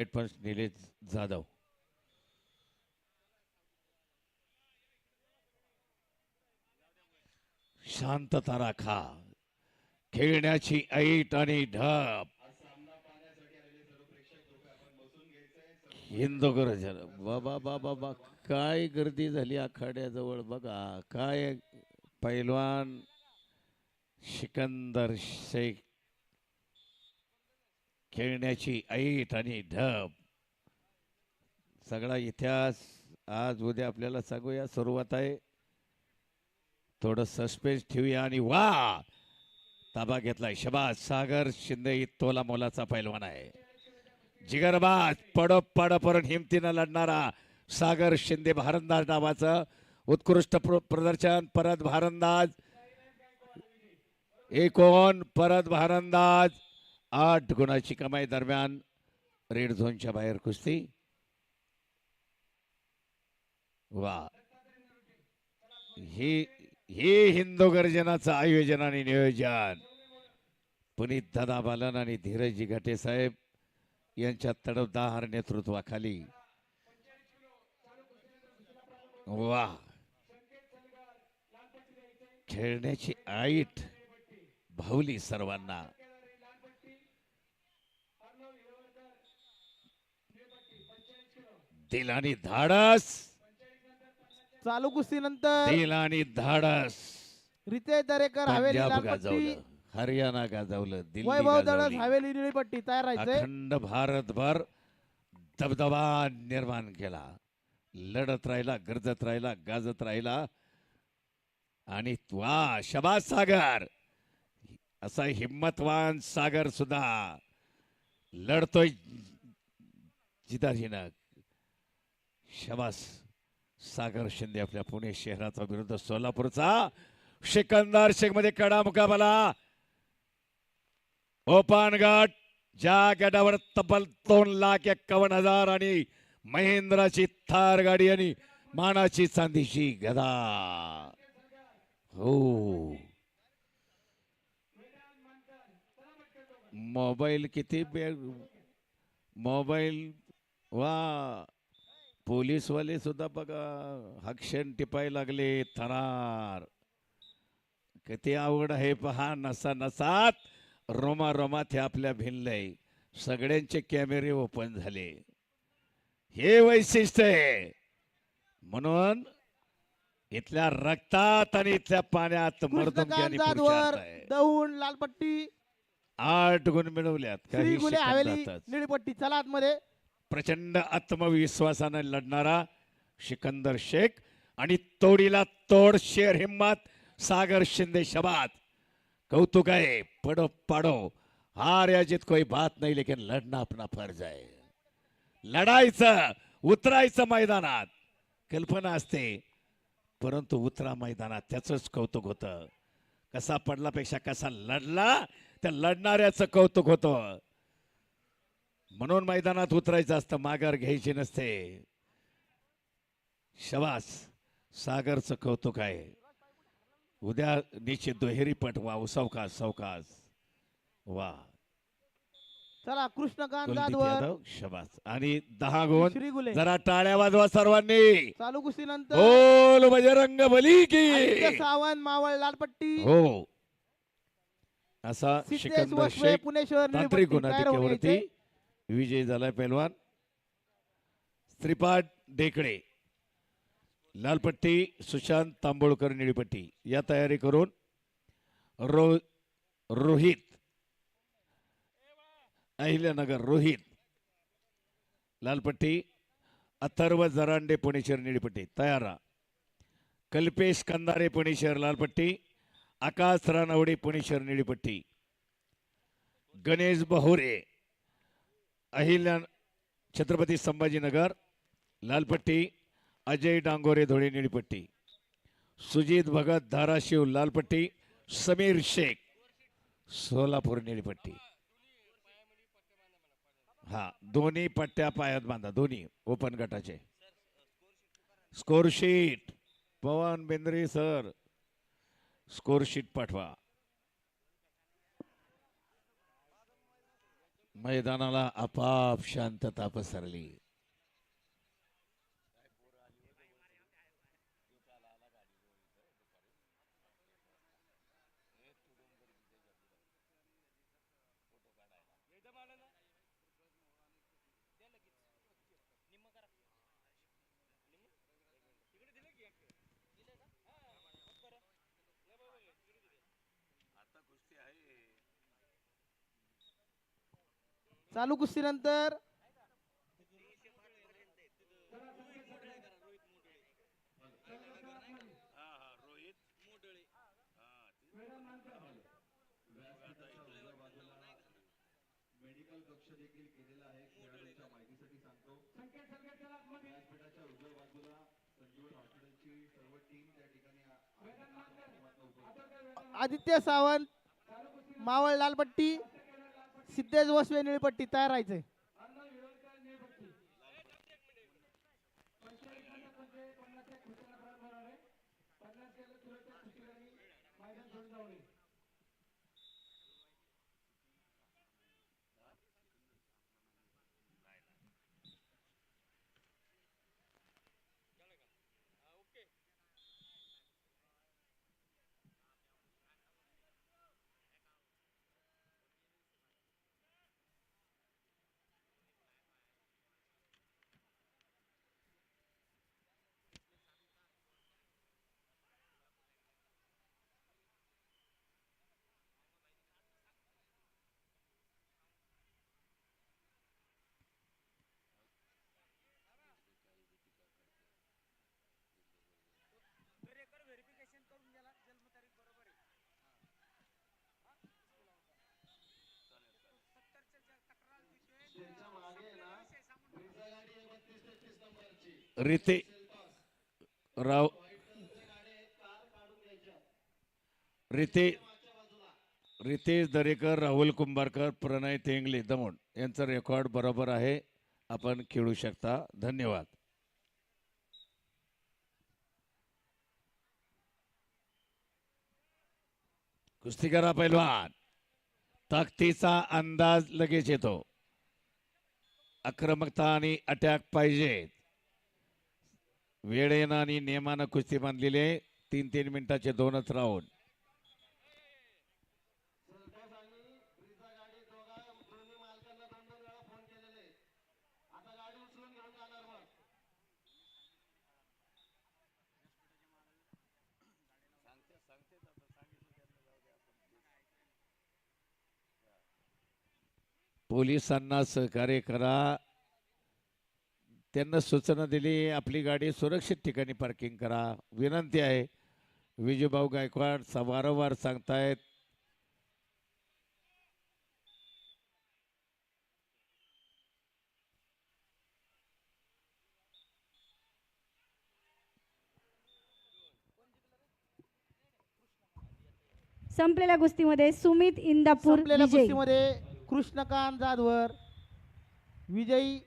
एडपंच निलेश जाधव. शांतता राखा. खेळण्याची ऐट आणि ढप हिंदू गर्जन बाबा बाबा बा काय गर्दी झाली आखाड्याजवळ बघा. काय पैलवान सिकंदर शेख खेळण्याची ऐट आणि ढब. सगळा इतिहास आज उद्या आपल्याला सांगूया सुरुवात आहे. थोडं सस्पेन्स ठेवूया आणि वा! ताबा घेतलाय. शबाज सागर शिंदे तोला मोलाचा पैलवान आहे. जिगरबाज पडप पाडपरून हिमतीनं लढणारा सागर शिंदे भारंदाज नावाचं उत्कृष्ट प्रदर्शन. परत भारंदाज. एकोण परत भारंदाज. आठ गुणाची कमाई दरम्यान रेड झोनच्या बाहेर कुस्ती. वा. हे हे हिंदू गर्जनाचं आयोजन आणि नियोजन. पुनीत दादा बालन आणि धीरजी घाटे साहेब यांच्या तडफदार नेतृत्वाखाली. वा. खेळण्याची आईट भावली सर्वांना. दिल आणि धाडस. चालू कुस्तीनंतर दिल आणि धाडस. रितेश दरेकर हवेली पंजाब लालपट्टी गाजवलं हरियाणा गाजवलं दिल्ली वैभव दळस गाजवली हवेली निळीपट्टी तयार राहायचंय अखंड भारतभर दबदबा निर्माण केला. लढत राहिला गरजत राहिला गाजत राहिला. आणि वा शबाज सागर. असा हिम्मतवान सागर सुद्धा लढतोय जिदाजीनं शबास सागर शिंदे आपल्या पुणे शहराचा विरुद्ध सोलापूरचा. सिकंदर शेखमध्ये कडा मुकाबला. ओपन ज्या गटावर तब्बल दोन लाख एक्कावन्न हजार आणि महेंद्राची थार गाडी आणि मानाची चांदीची गदा. हो. मोबाईल किती मोबाईल वा. पोलीसवाले सुद्धा बघा हक्षण टिपाय लागले थरार किती आवड आहे पहा नसा नसात रोमा रोमात हे आपल्या भिनलंय सगळ्यांचे कॅमेरे ओपन झाले. हे वैशिष्ट्य आहे. म्हणून इथल्या रक्तात आणि इथल्या पाण्यात कृष्णकांत पुरुषार्थ जाधवर आहे. दौंड लालपट्टी आठ गुण मिळवल्यात. श्री काही हवेली सेकंदातच. निळीपट्टी चला आतमध्ये. प्रचंड आत्मविश्वासानं लढणारा सिकंदर शेख आणि तोडीला तोड शेर हिम्मत सागर शिंदे शबाद. कौतुक आहे पडो पाडो. हार या कोई बात नाही लेकिन लढणं आपला फर्ज आहे. लढायचं उतरायचं मैदानात. कल्पना असते परंतु उतरा मैदानात त्याचंच कौतुक होतं. कसा पडलापेक्षा कसा लढला त्या लढणाऱ्याचं कौतुक होतं. म्हणून मैदानात उतरायचं असतं माघार घ्यायची नसते. शवास सागरचं कौतुक आहे. उद्या निश्चित दुहेरी पट वा सावकाश सावकाश. वा. चला कृष्णकांत यादव शबास आणि दहा श्री गुले. जरा टाळ्या वाजवा सर्वांनी. चालू कुस्तीनंतर. बोल बजरंग बली आदित्य की सावंत मावळ लालपट्टी. हो. असा सिद्धेश सिकंदर वसवे शेख पुणे शहर तांत्रिक निळीपट्टी तयार. विजय झालाय पैलवान. श्रीपाद डेकडे लालपट्टी सुशांत तांबोळकर निळीपट्टी. या तयारी करून रो रोहित अहिल्यानगर रोहित लालपट्टी अथर्व जरांडे पुणेश्वर निळीपट्टी. तयारा. कल्पेश कंदारे पुणेश्वर लालपट्टी आकाश रानवडे पुणेश्वर निळीपट्टी. गणेश बहोरे अहिल्या छत्रपती संभाजीनगर लालपट्टी अजय डांगोरे धुळे निळीपट्टी. सुजित भगत धाराशिव लालपट्टी समीर शेख सोलापूर निळीपट्टी. हा दोन्ही पट्ट्या पायात बांधा दोन्ही ओपन गटाचे. Scoresheet Pawan Bendre sir scoresheet पाठवा. मैदानाला आपाप शांतता पसरली. आता कुस्तीनंतर आहे. चालू कुस्तीनंतर. आदित्य सावंत मावळ लालपट्टी. सिद्धेश वसवे निळपट्टी तयार राहायचंय. रिते राव रिते रितेश दरेकर राहुल कुंभारकर प्रणय तेंगले दमोण यांचं रेकॉर्ड बरोबर आहे. आपण खेळू शकता. धन्यवाद. कुस्ती करा पैलवान. ताकदीचा अंदाज लगेच येतो. आक्रमकता आणि अटॅक पाहिजेत. वेळेनं आणि नियमानं कुस्ती बांधलेली आहे. तीन तीन मिनिटाचे दोनच राऊंड पोलिसांना सहकार्य करा. त्यांना सूचना दिली आपली गाडी सुरक्षित ठिकाणी पार्किंग करा. विनंती आहे विजयभाऊ गायकवाड स- वारंवार सांगतायत. संपलेल्या कुस्तीमध्ये सुमित इंदापूर संपलेल्या कुस्तीमध्ये कृष्णकांत जाधवर विजयी